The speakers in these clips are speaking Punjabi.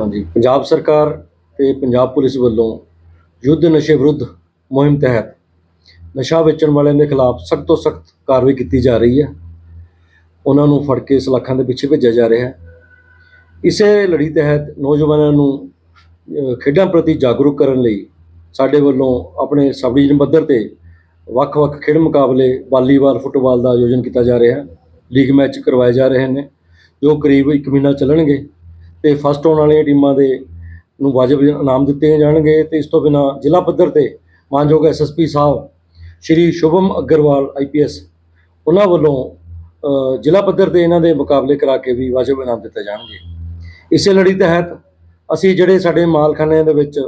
ਹਾਂਜੀ। ਪੰਜਾਬ ਸਰਕਾਰ ਤੇ ਪੰਜਾਬ ਪੁਲਿਸ ਵੱਲੋਂ ਯੁੱਧ ਨਸ਼ੇ ਵਿਰੁੱਧ ਮੁਹਿੰਮ ਤਹਿਤ ਨਸ਼ਾ ਵੇਚਣ ਵਾਲਿਆਂ ਦੇ ਖਿਲਾਫ ਸਖਤ ਤੋਂ ਸਖਤ ਕਾਰਵਾਈ ਕੀਤੀ ਜਾ ਰਹੀ ਹੈ। ਉਹਨਾਂ ਨੂੰ ਫੜ ਕੇ ਸਲਾਖਾਂ ਦੇ ਪਿੱਛੇ ਭੇਜਿਆ ਜਾ ਰਿਹਾ ਹੈ। ਇਸੇ ਲੜੀ ਤਹਿਤ ਨੌਜਵਾਨਾਂ ਨੂੰ ਖੇਡਾਂ ਪ੍ਰਤੀ ਜਾਗਰੂਕ ਕਰਨ ਲਈ ਸਾਡੇ ਵੱਲੋਂ ਆਪਣੇ ਸਬ ਡਿਵੀਜ਼ਨ ਪੱਧਰ ਤੇ ਵੱਖ-ਵੱਖ ਖੇਡ ਮੁਕਾਬਲੇ ਵਾਲੀਬਾਲ, ਫੁੱਟਬਾਲ ਦਾ ਆਯੋਜਨ ਕੀਤਾ ਜਾ ਰਿਹਾ ਹੈ। ਲੀਗ ਮੈਚ ਕਰਵਾਏ ਜਾ ਰਹੇ ਨੇ, ਜੋ ਕਰੀਬ 1 ਮਹੀਨਾ ਚੱਲਣਗੇ। ਤੇ ਫਸਟ ਆਉਣ ਵਾਲੀਆਂ ਟੀਮਾਂ ਦੇ ਨੂੰ ਵਾਜਬ ਇਨਾਮ ਦਿੱਤੇ ਜਾਣਗੇ ਤੇ ਇਸ ਤੋਂ ਬਿਨਾ ਜ਼ਿਲ੍ਹਾ ਪੱਧਰ ਤੇ ਮਾਨਯੋਗ ਐਸਐਸਪੀ ਸਾਹਿਬ, ਸ਼੍ਰੀ ਸ਼ੁਭਮ ਅਗਰਵਾਲ ਆਈਪੀਐਸ ਉਹਨਾਂ ਵੱਲੋਂ ਜ਼ਿਲ੍ਹਾ ਪੱਧਰ ਤੇ ਇਹਨਾਂ ਦੇ ਮੁਕਾਬਲੇ ਕਰਾ ਕੇ ਵੀ ਵਾਜਬ ਇਨਾਮ ਦਿੱਤੇ ਜਾਣਗੇ। ਇਸੇ ਲੜੀ ਤਹਿਤ ਅਸੀਂ ਜਿਹੜੇ ਸਾਡੇ ਮਾਲਖਾਨਿਆਂ ਦੇ ਵਿੱਚ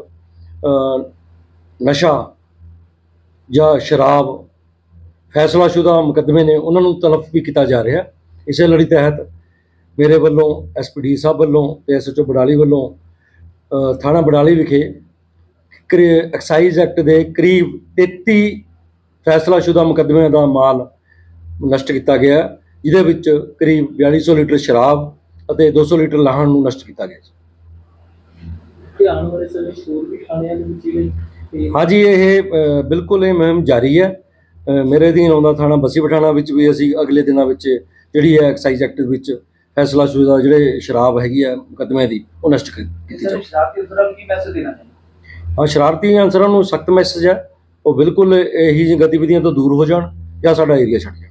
ਨਸ਼ਾ ਜਾਂ ਸ਼ਰਾਬ ਫੈਸਲਾਸ਼ੁਦਾ ਮੁਕੱਦਮੇ ਨੇ, ਉਹਨਾਂ ਨੂੰ ਤਲਫ ਵੀ ਕੀਤਾ ਜਾ ਰਿਹਾ। ਇਸੇ ਲੜੀ ਤਹਿਤ ਮੇਰੇ ਵੱਲੋਂ ਐਸਪੀਡੀ ਸਾਹਿਬ ਵੱਲੋਂ ਤੇ ਐਸਐਚਓ ਬਡਾਲੀ ਵੱਲੋਂ ਥਾਣਾ ਬਡਾਲੀ ਵਿਖੇ ਐਕਸਾਈਜ਼ ਐਕਟ ਦੇ ਕਰੀਬ 33 ਫੈਸਲਾਸ਼ੁਦਾ ਮੁਕੱਦਮਿਆਂ ਦਾ ਮਾਲ ਨਸ਼ਟ ਕੀਤਾ ਗਿਆ ਜਿਹਦੇ ਵਿੱਚ ਕਰੀਬ 4200 ਲੀਟਰ ਸ਼ਰਾਬ ਅਤੇ 200 ਲੀਟਰ ਲਾਹਣ ਨੂੰ ਨਸ਼ਟ ਕੀਤਾ ਗਿਆ ਹਾਂਜੀ ਇਹ ਬਿਲਕੁਲ ਇਹ ਮੁਹਿੰਮ ਜਾਰੀ ਹੈ। ਮੇਰੇ ਅਧੀਨ ਆਉਂਦਾ ਥਾਣਾ ਬੱਸੀ ਪਠਾਣਾ ਵਿੱਚ ਵੀ ਅਸੀਂ ਅਗਲੇ ਦਿਨਾਂ ਵਿੱਚ ਜਿਹੜੀ ਹੈ ਐਕਸਾਈਜ਼ ਐਕਟ ਵਿੱਚ ਫੈਸਲਾਸ਼ੁਦਾ ਜਿਹੜੇ ਸ਼ਰਾਬ ਹੈਗੀ ਹੈ ਮੁਕੱਦਮੇ ਦੀ ਉਹ ਨਸ਼ਟ ਕੀਤੀ ਸਰ ਜਾਵੇ ਸ਼ਰਾਰਤੀ ਅਨਸਰਾਂ ਨੂੰ ਕੀ ਮੈਸੇਜ ਦੇਣਾ ਚਾਹੁੰਦੇ? ਹਾਂ ਸ਼ਰਾਰਤੀ ਅਨਸਰਾਂ ਨੂੰ ਸਖਤ ਮੈਸੇਜ ਹੈ ਉਹ ਬਿਲਕੁਲ ਇਹੀ ਗਤੀਵਿਧੀਆਂ ਤੋਂ ਦੂਰ ਹੋ ਜਾਣ ਜਾਂ ਸਾਡਾ ਏਰੀਆ ਛੱਡ ਜਾਣ।